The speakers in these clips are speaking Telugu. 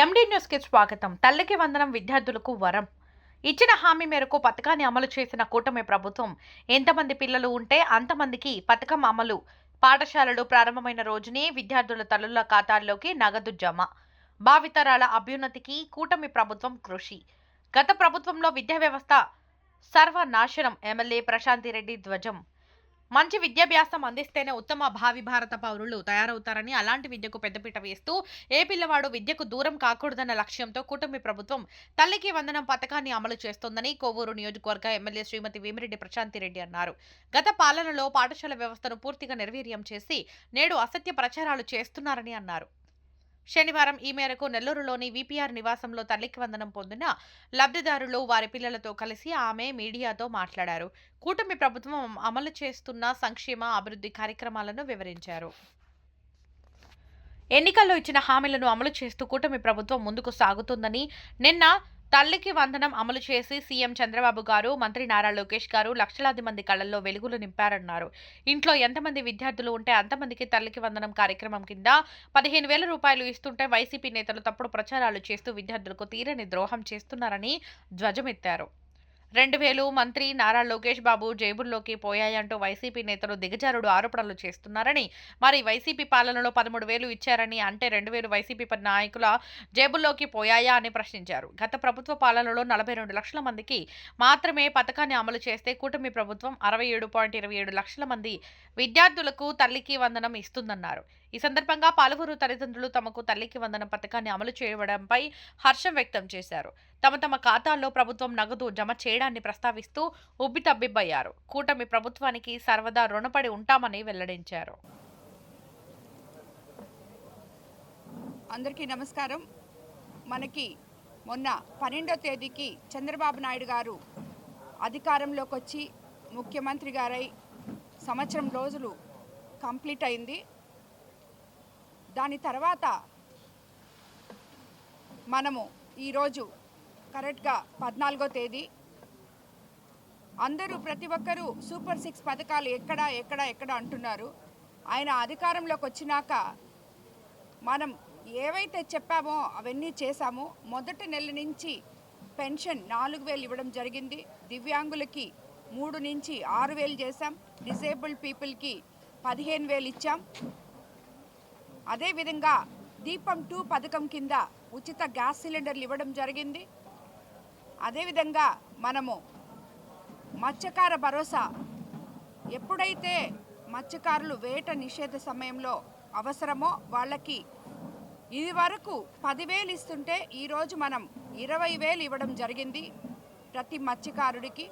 ఎండి న్యూస్కి స్వాగతం. తల్లికి వందనం విద్యార్థులకు వరం. ఇచ్చిన హామీ మేరకు పథకాన్ని అమలు చేసిన కూటమి ప్రభుత్వం ఎంతమంది పిల్లలు ఉంటే అంతమందికి పథకం అమలు. పాఠశాలలు ప్రారంభమైన రోజునే విద్యార్థుల తల్లుల ఖాతాల్లోకి నగదు జమ. భావితరాల అభ్యున్నతికి కూటమి ప్రభుత్వం కృషి. గత ప్రభుత్వంలో విద్యా వ్యవస్థ సర్వనాశనం. ఎమ్మెల్యే ప్రశాంతి రెడ్డి ధ్వజం. మంచి విద్యాభ్యాసం అందిస్తేనే ఉత్తమ భావి భారత పౌరులు తయారవుతారని అలాంటి విద్యకు పెద్దపీట వేస్తూ ఏ పిల్లవాడు విద్యకు దూరం కాకూడదన్న లక్ష్యంతో కూటమి ప్రభుత్వం తల్లికి వందనం పథకాన్ని అమలు చేస్తోందని కోవూరు నియోజకవర్గ ఎమ్మెల్యే శ్రీమతి వేమిరెడ్డి ప్రశాంతి రెడ్డి అన్నారు. గత పాలనలో పాఠశాల వ్యవస్థను పూర్తిగా నిర్వీర్యం చేసి నేడు అసత్య ప్రచారాలు చేస్తున్నారని అన్నారు. శనివారం ఈ మేరకు నెల్లూరులోని విపిఆర్ నివాసంలో తల్లికి వందనం పొందిన లబ్ధిదారులు వారి పిల్లలతో కలిసి ఆమె మీడియాతో మాట్లాడారు. కూటమి ప్రభుత్వం అమలు చేస్తున్న సంక్షేమ అభివృద్ధి కార్యక్రమాలను వివరించారు. ఎన్నికల్లో ఇచ్చిన హామీలను అమలు చేస్తూ కూటమి ప్రభుత్వం ముందుకు సాగుతుందని నిన్న తల్లికి వందనం అమలు చేసి సీఎం చంద్రబాబు గారు మంత్రి నారా లోకేష్ గారు లక్షలాది మంది కళ్ళల్లో వెలుగులు నింపారన్నారు. ఇంట్లో ఎంతమంది విద్యార్థులు ఉంటే అంతమందికి తల్లికి వందనం కార్యక్రమం కింద పదిహేను వేల రూపాయలు ఇస్తుంటే వైసీపీ నేతలు తప్పుడు ప్రచారాలు చేస్తూ విద్యార్థులకు తీరని ద్రోహం చేస్తున్నారని ధ్వజమెత్తారు. రెండు వేలు మంత్రి నారా లోకేష్ బాబు జేబుల్లోకి పోయాయంటూ వైసీపీ నేతలు దిగజారుడు ఆరోపణలు చేస్తున్నారని మరి వైసీపీ పాలనలో పదమూడు వేలు ఇచ్చారని అంటే రెండు వేలు వైసీపీ నాయకుల జేబుల్లోకి పోయాయా అని ప్రశ్నించారు. గత ప్రభుత్వ పాలనలో నలభై రెండు లక్షల మందికి మాత్రమే పథకాన్ని అమలు చేస్తే కూటమి ప్రభుత్వం అరవై ఏడు పాయింట్ ఇరవై ఏడు లక్షల మంది విద్యార్థులకు తల్లికి వందనం ఇస్తుందన్నారు. ఈ సందర్భంగా పలువురు తల్లిదండ్రులు తమకు తల్లికి వందన పథకాన్ని అమలు చేయడంపై హర్షం వ్యక్తం చేశారు. తమ తమ ఖాతాల్లో ప్రభుత్వం నగదు జమ చేయడాన్ని ప్రస్తావిస్తూ ఉబ్బితబ్బిబ్బయ్యారు. కూటమి ప్రభుత్వానికి సర్వదా రుణపడి ఉంటామని వెల్లడించారు. అందరికీ నమస్కారం. మనకి మొన్న పన్నెండో తేదీకి చంద్రబాబు నాయుడు గారు అధికారంలోకి వచ్చి ముఖ్యమంత్రి గారై సంవత్సరం రోజులు కంప్లీట్ అయింది. దాని తర్వాత మనము ఈరోజు కరెక్ట్గా పద్నాలుగో తేదీ. అందరూ ప్రతి ఒక్కరూ సూపర్ సిక్స్ పథకాలు ఎక్కడ ఎక్కడ ఎక్కడ అంటున్నారు. ఆయన అధికారంలోకి వచ్చినాక మనం ఏవైతే చెప్పామో అవన్నీ చేశామో. మొదటి నెల నుంచి పెన్షన్ నాలుగు వేలు ఇవ్వడం జరిగింది. దివ్యాంగులకి మూడు నుంచి ఆరు వేలు చేశాం. డిసేబుల్డ్ పీపుల్కి పదిహేను వేలు ఇచ్చాం. అదేవిధంగా దీపం టూ పథకం కింద ఉచిత గ్యాస్ సిలిండర్లు ఇవ్వడం జరిగింది. అదేవిధంగా మనము మత్స్యకార భరోసా ఎప్పుడైతే మత్స్యకారులు వేట నిషేధ సమయంలో అవసరమో వాళ్ళకి ఇది వరకు పదివేలు ఇస్తుంటే ఈరోజు మనం ఇరవై వేలు ఇవ్వడం జరిగింది ప్రతి మత్స్యకారుడికి.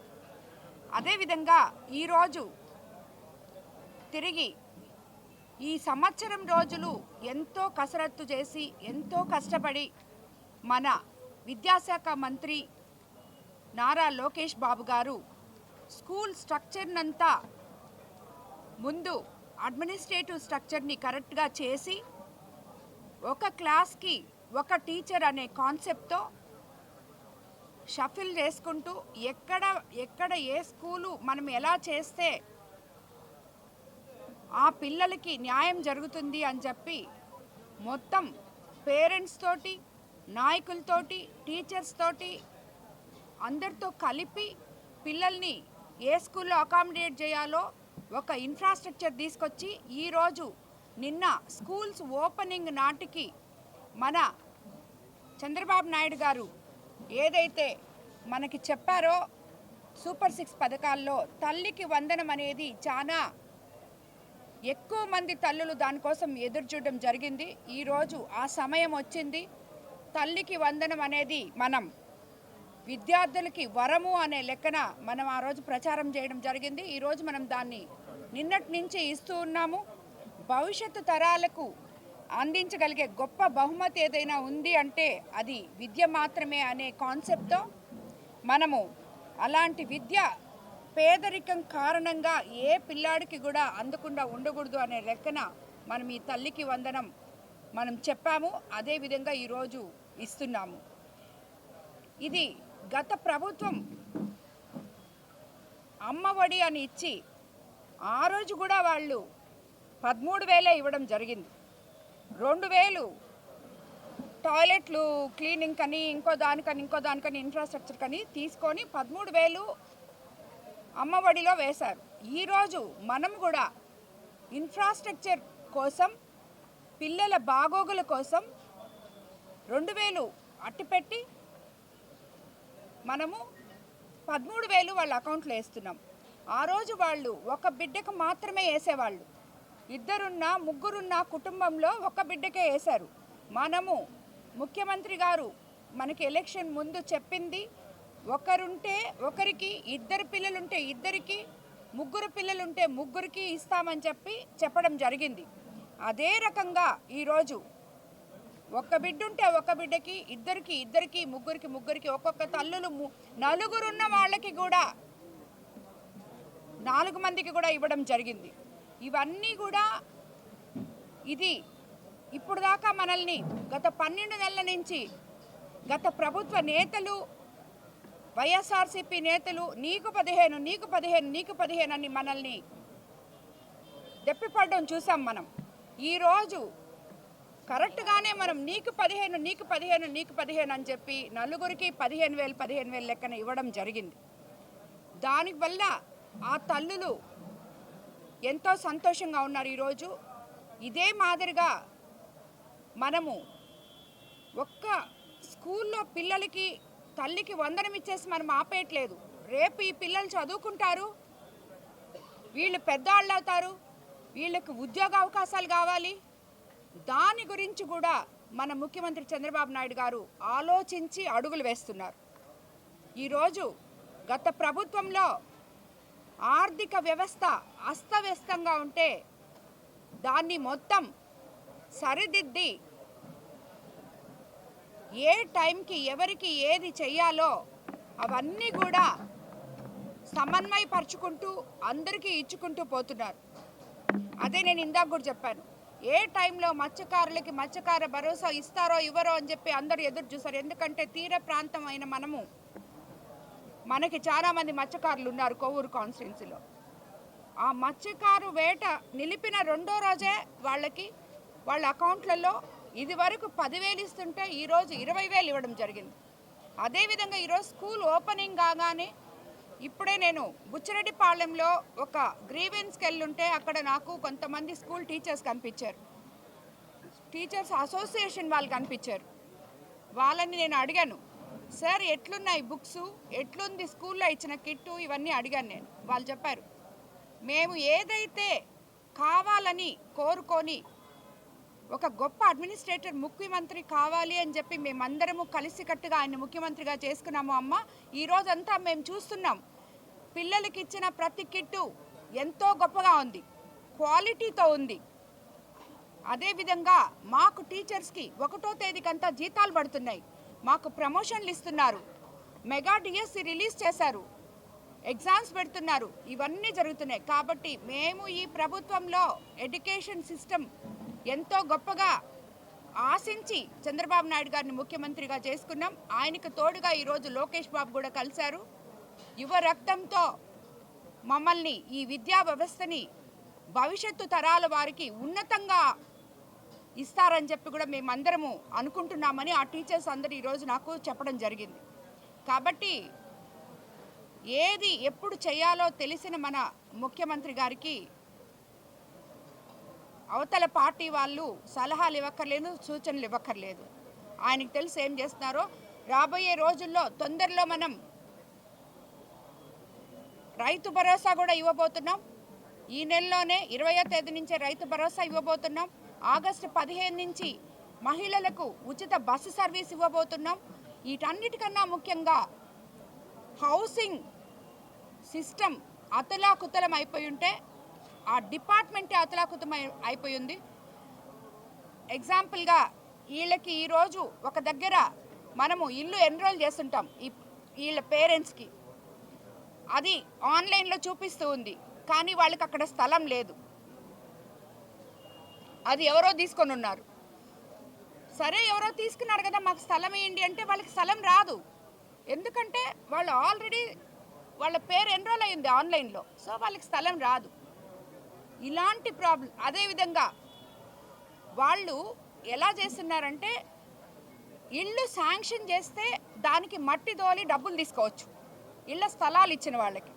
అదేవిధంగా ఈరోజు తిరిగి ఈ సంవత్సరం రోజులు ఎంతో కసరత్తు చేసి ఎంతో కష్టపడి మన విద్యాశాఖ మంత్రి నారా లోకేష్ బాబు గారు స్కూల్ స్ట్రక్చర్నంతా ముందు అడ్మినిస్ట్రేటివ్ స్ట్రక్చర్ని కరెక్ట్గా చేసి ఒక క్లాస్కి ఒక టీచర్ అనే కాన్సెప్ట్తో షఫిల్ చేసుకుంటూ ఎక్కడ ఎక్కడ ఏ స్కూలు మనం ఎలా చేస్తే ఆ పిల్లలకి న్యాయం జరుగుతుంది అని చెప్పి మొత్తం పేరెంట్స్ తోటి నాయకులతోటి టీచర్స్ తోటి అందరితో కలిపి పిల్లల్ని ఏ స్కూల్లో అకామిడేట్ చేయాలో ఒక ఇన్ఫ్రాస్ట్రక్చర్ తీసుకొచ్చి ఈరోజు నిన్న స్కూల్స్ ఓపెనింగ్ నాటికి మన చంద్రబాబు నాయుడు గారు ఏదైతే మనకి చెప్పారో సూపర్ సిక్స్ పథకాల్లో తల్లికి వందనం అనేది చాలా ఎక్కువ మంది తల్లులు దానికోసం ఎదురు చూడడం జరిగింది. ఈరోజు ఆ సమయం వచ్చింది. తల్లికి వందనం అనేది మనం విద్యార్థులకి వరము అనే లెక్కన మనం ఆ రోజు ప్రచారం చేయడం జరిగింది. ఈరోజు మనం దాన్ని నిన్నటి నుంచి ఇస్తూ ఉన్నాము. భవిష్యత్తు తరాలకు అందించగలిగే గొప్ప బహుమతి ఏదైనా ఉంది అంటే అది విద్య మాత్రమే అనే కాన్సెప్ట్తో మనము అలాంటి విద్య పేదరికం కారణంగా ఏ పిల్లాడికి కూడా అందకుండా ఉండకూడదు అనే లెక్కన మనం ఈ తల్లికి వందనం మనం చెప్పాము. అదేవిధంగా ఈరోజు ఇస్తున్నాము. ఇది గత ప్రభుత్వం అమ్మఒడి అని ఇచ్చి ఆ రోజు కూడా వాళ్ళు పదమూడు వేలే ఇవ్వడం జరిగింది. రెండు వేలు టాయిలెట్లు క్లీనింగ్ అని ఇంకో దానికని ఇంకో దానికని ఇన్ఫ్రాస్ట్రక్చర్ కని తీసుకొని పదమూడు వేలు అమ్మఒడిలో వేశారు. ఈరోజు మనం కూడా ఇన్ఫ్రాస్ట్రక్చర్ కోసం పిల్లల బాగోగుల కోసం రెండు వేలు అట్టిపెట్టి మనము పదమూడు వేలు వాళ్ళ అకౌంట్లో వేస్తున్నాం. ఆ రోజు వాళ్ళు ఒక బిడ్డకు మాత్రమే వేసేవాళ్ళు. ఇద్దరున్న ముగ్గురున్న కుటుంబంలో ఒక బిడ్డకే వేశారు. మనము ముఖ్యమంత్రి గారు మనకి ఎలక్షన్ ముందు చెప్పింది ఒకరుంటే ఒకరికి ఇద్దరు పిల్లలుంటే ఇద్దరికి ముగ్గురు పిల్లలుంటే ముగ్గురికి ఇస్తామని చెప్పి చెప్పడం జరిగింది. అదే రకంగా ఈరోజు ఒక్క బిడ్డ ఉంటే ఒక బిడ్డకి ఇద్దరికి ఇద్దరికి ముగ్గురికి ముగ్గురికి ఒక్కొక్క తల్లులు నలుగురున్న వాళ్ళకి కూడా నాలుగు మందికి కూడా ఇవ్వడం జరిగింది. ఇవన్నీ కూడా ఇది ఇప్పుడు దాకా మనల్ని గత పన్నెండు నెలల నుంచి గత ప్రభుత్వ నేతలు వైఎస్ఆర్సీపీ నేతలు నీకు పదిహేను నీకు పదిహేను నీకు పదిహేను అని మనల్ని దెప్పిపడడం చూసాం మనం. ఈరోజు కరెక్ట్గానే మనం నీకు పదిహేను నీకు పదిహేను నీకు పదిహేను అని చెప్పి నలుగురికి పదిహేను వేలు పదిహేను వేలు లెక్కన ఇవ్వడం జరిగింది. దానివల్ల ఆ తల్లులు ఎంతో సంతోషంగా ఉన్నారు ఈరోజు ఇదే మాదిరిగా మనము ఒక్క స్కూల్లో పిల్లలకి తల్లికి వందనం ఇచ్చేసి మనం ఆపేయట్లేదు రేపు ఈ పిల్లలు చదువుకుంటారు. వీళ్ళు పెద్దవాళ్ళు అవుతారు. వీళ్ళకి ఉద్యోగ అవకాశాలు కావాలి. దాని గురించి కూడా మన ముఖ్యమంత్రి చంద్రబాబు నాయుడు గారు ఆలోచించి అడుగులు వేస్తున్నారు. ఈరోజు గత ప్రభుత్వంలో ఆర్థిక వ్యవస్థ అస్తవ్యస్తంగా ఉంటే దాన్ని మొత్తం సరిదిద్ది ఏ టైంకి ఎవరికి ఏది చెయ్యాలో అవన్నీ కూడా సమన్వయపరుచుకుంటూ అందరికీ ఇచ్చుకుంటూ పోతున్నారు. అదే నేను ఇందాక కూడా చెప్పాను. ఏ టైంలో మత్స్యకారులకి మత్స్యకార భరోసా ఇస్తారో ఇవ్వరో అని చెప్పి అందరూ ఎదురు చూస్తారు ఎందుకంటే తీర ప్రాంతం అయిన మనము మనకి చాలామంది మత్స్యకారులు ఉన్నారు కొవ్వూరు కాన్స్టిట్యున్సీలో. ఆ మత్స్యకారు వేట నిలిపిన రెండో రోజే వాళ్ళకి వాళ్ళ అకౌంట్లలో ఇది వరకు పదివేలు ఇస్తుంటే ఈరోజు ఇరవై వేలు ఇవ్వడం జరిగింది. అదేవిధంగా ఈరోజు స్కూల్ ఓపెనింగ్ కాగానే ఇప్పుడే నేను బుచ్చిరెడ్డిపాళెంలో ఒక గ్రీవెన్స్కి వెళ్ళుంటే అక్కడ నాకు కొంతమంది స్కూల్ టీచర్స్ కనిపించారు. టీచర్స్ అసోసియేషన్ వాళ్ళు కనిపించారు. వాళ్ళని నేను అడిగాను సార్ ఎట్లున్నాయి బుక్స్? ఎట్లుంది స్కూల్లో ఇచ్చిన కిట్టు? ఇవన్నీ అడిగాను నేను. వాళ్ళు చెప్పారు మేము ఏదైతే కావాలని కోరుకొని ఒక గొప్ప అడ్మినిస్ట్రేటర్ ముఖ్యమంత్రి కావాలి అని చెప్పి మేమందరము కలిసికట్టుగా ఆయన ముఖ్యమంత్రిగా చేసుకున్నాము. అమ్మ ఈ రోజంతా మేము చూస్తున్నాం. పిల్లలకి ఇచ్చిన ప్రతి కిట్టు ఎంతో గొప్పగా ఉంది. క్వాలిటీతో ఉంది. అదేవిధంగా మాకు టీచర్స్కి ఒకటో తేదీకంతా జీతాలు పడుతున్నాయి. మాకు ప్రమోషన్లు ఇస్తున్నారు. మెగా డిఎస్సి రిలీజ్ చేశారు. ఎగ్జామ్స్ పెడుతున్నారు. ఇవన్నీ జరుగుతున్నాయి. కాబట్టి మేము ఈ ప్రభుత్వంలో ఎడ్యుకేషన్ సిస్టమ్ ఎంతో గొప్పగా ఆశించి చంద్రబాబు నాయుడు గారిని ముఖ్యమంత్రిగా చేసుకున్నాం. ఆయనకు తోడుగా ఈరోజు లోకేష్ బాబు కూడా కలిశారు. యువ రక్తంతో మమ్మల్ని ఈ విద్యా వ్యవస్థని భవిష్యత్తు తరాల వారికి ఉన్నతంగా ఇస్తారని చెప్పి కూడా మేమందరము అనుకుంటున్నామని ఆ టీచర్స్ అందరూ ఈరోజు నాకు చెప్పడం జరిగింది. కాబట్టి ఏది ఎప్పుడు చేయాలో తెలిసిన మన ముఖ్యమంత్రి గారికి అవతల పార్టీ వాళ్ళు సలహాలు ఇవ్వక్కర్లేదు సూచనలు ఇవ్వక్కర్లేదు. ఆయనకు తెలిసి ఏం చేస్తున్నారో. రాబోయే రోజుల్లో తొందరలో మనం రైతు భరోసా కూడా ఇవ్వబోతున్నాం. ఈ నెలలోనే ఇరవయో తేదీ నుంచే రైతు భరోసా ఇవ్వబోతున్నాం. ఆగస్టు పదిహేను నుంచి మహిళలకు ఉచిత బస్సు సర్వీస్ ఇవ్వబోతున్నాం. వీటన్నిటికన్నా ముఖ్యంగా హౌసింగ్ సిస్టమ్ అతలాకుతలం అయిపోయి ఉంటే ఆ డిపార్ట్మెంటే అతలాకుతం అయిపోయింది. ఎగ్జాంపుల్గా వీళ్ళకి ఈరోజు ఒక దగ్గర మనము ఇల్లు ఎన్రోల్ చేస్తుంటాం ఈ వీళ్ళ పేరెంట్స్కి. అది ఆన్లైన్లో చూపిస్తూ ఉంది కానీ వాళ్ళకి అక్కడ స్థలం లేదు. అది ఎవరో తీసుకొని ఉన్నారు. సరే ఎవరో తీసుకున్నారు కదా మాకు స్థలం ఏంటి అంటే వాళ్ళకి స్థలం రాదు. ఎందుకంటే వాళ్ళు ఆల్రెడీ వాళ్ళ పేరు ఎన్రోల్ అయింది ఆన్లైన్లో సో వాళ్ళకి స్థలం రాదు. ఇలాంటి ప్రాబ్లం అదేవిధంగా వాళ్ళు ఎలా చేస్తున్నారంటే ఇల్లు శాంక్షన్ చేస్తే దానికి మట్టి దోలి డబ్బులు తీసుకోవచ్చు. ఇళ్ళ స్థలాలు ఇచ్చిన వాళ్ళకి.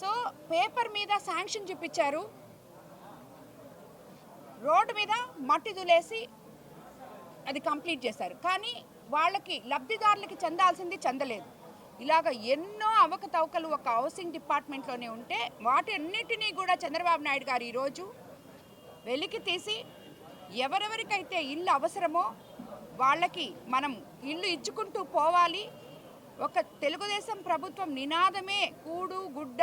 సో పేపర్ మీద శాంక్షన్ చూపించారు. రోడ్డు మీద మట్టి దులేసి అది కంప్లీట్ చేశారు. కానీ వాళ్ళకి లబ్ధిదారులకి చెందాల్సింది చెందలేదు. ఇలాగ ఎన్నో అవకతవకలు ఒక హౌసింగ్ డిపార్ట్మెంట్లోనే ఉంటే వాటి అన్నిటినీ కూడా చంద్రబాబు నాయుడు గారు ఈరోజు వెలికి తీసి ఎవరెవరికైతే ఇల్లు అవసరమో వాళ్ళకి మనం ఇల్లు ఇచ్చుకుంటూ పోవాలి. ఒక తెలుగుదేశం ప్రభుత్వం నినాదమే కూడు గుడ్డ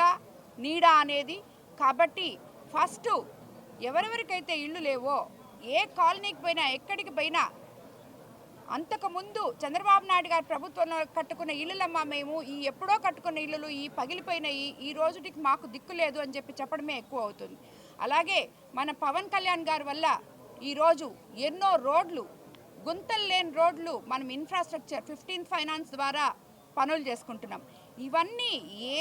నీడ అనేది. కాబట్టి ఫస్ట్ ఎవరెవరికైతే ఇల్లు లేవో ఏ కాలనీకి పోయినా ఎక్కడికి పోయినా అంతకుముందు చంద్రబాబు నాయుడు గారి ప్రభుత్వంలో కట్టుకున్న ఇల్లులమ్మా మేము ఈ ఎప్పుడో కట్టుకున్న ఇల్లులు ఈ పగిలిపోయినాయి ఈ రోజుటికి మాకు దిక్కు లేదు అని చెప్పి చెప్పడమే ఎక్కువ అవుతుంది. అలాగే మన పవన్ కళ్యాణ్ గారి వల్ల ఈరోజు ఎన్నో రోడ్లు గుంతలు లేని రోడ్లు మనం ఇన్ఫ్రాస్ట్రక్చర్ ఫిఫ్టీన్ ఫైనాన్స్ ద్వారా పనులు చేసుకుంటున్నాం. ఇవన్నీ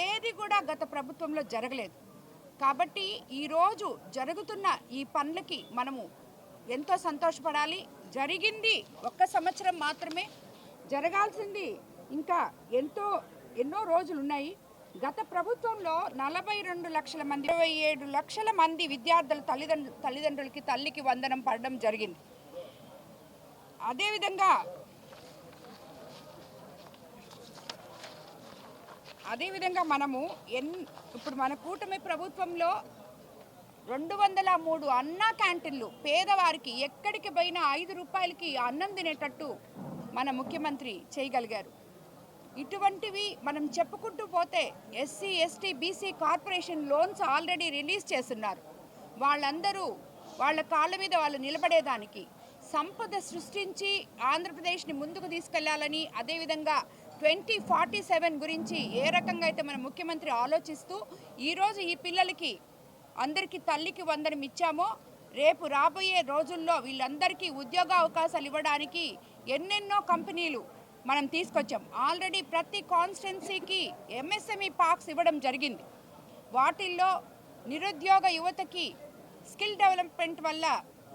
ఏది కూడా గత ప్రభుత్వంలో జరగలేదు. కాబట్టి ఈరోజు జరుగుతున్న ఈ పనులకి మనము ఎంతో సంతోషపడాలి. జరిగింది ఒక్క సంవత్సరం మాత్రమే. జరగాల్సింది ఇంకా ఎంతో ఎన్నో రోజులు ఉన్నాయి గత ప్రభుత్వంలో నలభై రెండు లక్షల మంది ఇరవై ఏడు లక్షల మంది విద్యార్థుల తల్లిదండ్రులు తల్లిదండ్రులకి తల్లికి వందనం పడడం జరిగింది. అదేవిధంగా అదేవిధంగా మనము ఎన్ ఇప్పుడు మన కూటమి ప్రభుత్వంలో రెండు వందల మూడు అన్నా క్యాంటీన్లు. పేదవారికి ఎక్కడికి పోయినా ఐదు రూపాయలకి అన్నం తినేటట్టు మన ముఖ్యమంత్రి చేయగలిగారు. ఇటువంటివి మనం చెప్పుకుంటూ పోతే SC ST BC corporation loans already release చేస్తున్నారు. వాళ్ళందరూ వాళ్ళ కాళ్ళ మీద వాళ్ళు నిలబడేదానికి సంపద సృష్టించి ఆంధ్రప్రదేశ్ని ముందుకు తీసుకెళ్ళాలని అదేవిధంగా ట్వంటీ ఫార్టీ సెవెన్ గురించి ఏ రకంగా అయితే మన ముఖ్యమంత్రి ఆలోచిస్తూ ఈరోజు ఈ పిల్లలకి అందరికీ తల్లికి వందనం ఇచ్చామో రేపు రాబోయే రోజుల్లో వీళ్ళందరికీ ఉద్యోగ అవకాశాలు ఇవ్వడానికి ఎన్నెన్నో కంపెనీలు మనం తీసుకొచ్చాం. ఆల్రెడీ ప్రతి కాన్స్టిట్యున్సీకి ఎంఎస్ఎంఈ పార్క్స్ ఇవ్వడం జరిగింది. వాటిల్లో నిరుద్యోగ యువతకి స్కిల్ డెవలప్మెంట్ వల్ల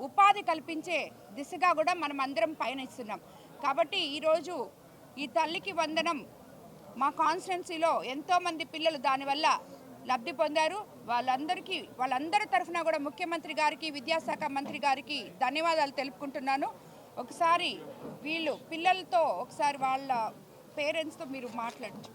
ఉపాధి కల్పించే దిశగా కూడా మనం అందరం పయనిస్తున్నాం. కాబట్టి ఈరోజు ఈ తల్లికి వందనం మా కాన్స్టిట్యున్సీలో ఎంతోమంది పిల్లలు దానివల్ల లబ్ధి పొందారు. వాళ్ళందరికీ వాళ్ళందరి తరఫున కూడా ముఖ్యమంత్రి గారికి విద్యాశాఖ మంత్రి గారికి ధన్యవాదాలు తెలుపుకుంటున్నాను. ఒకసారి వీళ్ళు పిల్లలతో ఒకసారి వాళ్ళ పేరెంట్స్తో మీరు మాట్లాడచ్చు